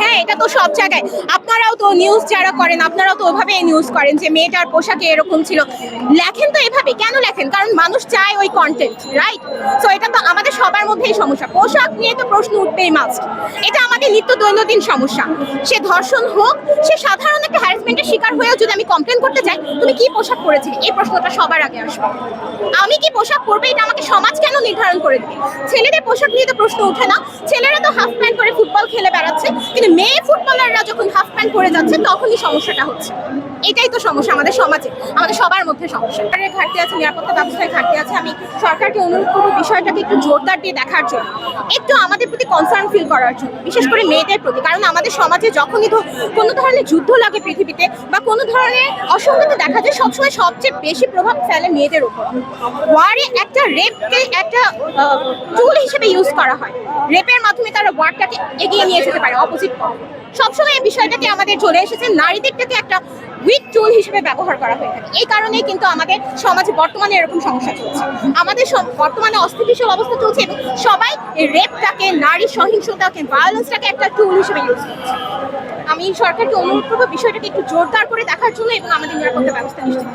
হ্যাঁ এটা তো সব জায়গায়। আপনারাও তো নিউজ যারা করেন, আপনারাও তো ওভাবে নিউজ করেন যে মেয়েটার পোশাকে এরকম ছিল। লেখেন তো এভাবে, কেন লেখেন? কারণ মানুষ চায় ওই কন্টেন্ট রাইট সো এটা তো আমাদের সবার মধ্যেই সমস্যা। পোশাক নিয়ে তো প্রশ্ন উঠতেই মাস্ট এটা আমাদের নিত্য দৈনন্দিন সমস্যা। সে ধর্ষণ হোক, সে সাধারণ একটা হ্যারাসমেন্টের শিকার হয়েও যদি আমি কমপ্লেন করতে চাই তুমি কি পোশাক পরেছিলে? এই প্রশ্নটা সবার আগে আসবে। আমি কি পোশাক পরবে? এটা আমাকে সমাজ কেন নির্ধারণ করে দিবে? ছেলেদের পোশাক নিয়ে তো প্রশ্ন ওঠে না। ছেলেরা তো হাফ প্যান্ট বেড়াচ্ছে কিন্তু মেয়ে ফুটবলাররা যখন হাফ প্যান্ট পরে যাচ্ছে, তখনই সমস্যাটা হচ্ছে। এটাই তো সমস্যা আমাদের সমাজে। আমাদের সবার মধ্যে সমস্যা। ঘাটতি আছে, নিরাপত্তা ব্যবস্থায় ঘাটতি আছে। আমি সরকারকে অনুরোধ করব বিষয়টাকে একটু জোরদার দিয়ে দেখার জন্য। একটু আমাদের প্রতি কনসার্ন ফিল করার জন্য। বিশেষ করে মেয়েদের প্রতি। কারণ আমাদের সমাজে যখনই কোনো ধরনের যুদ্ধ লাগে পৃথিবীতে বা কোনো ধরনের অসঙ্গতি দেখা যায়, সবসময় সবচেয়ে বেশি প্রভাব ফেলে মেয়েদের উপর। ওয়ারে একটা রেপকে একটা টুল হিসেবে ইউজ করা হয়। রেপের মাধ্যমে তারা ওয়ার্ডটাকে এগিয়ে নিয়ে যেতে পারে। অপোজিট সবসময় এই বিষয়টাকে আমাদের চলে এসেছে। নারীদেরটাকে একটা উইক টুল হিসেবে ব্যবহার করা হয়ে থাকে। এই কারণেই কিন্তু আমাদের সমাজে বর্তমানে এরকম সমস্যা চলছে। আমাদের বর্তমানে অস্থিতিশীল অবস্থা চলছে এবং সবাই রেপটাকে নারী সহিংসতাকে ভায়োলেন্সটাকে একটা টুল হিসেবে ইউজ করছে। আমি সরকারকে অনুরোধ করব বিষয়টাকে একটু জোরদার করে দেখার জন্য এবং আমাদের নিরাপত্তা ব্যবস্থা নিশ্চিত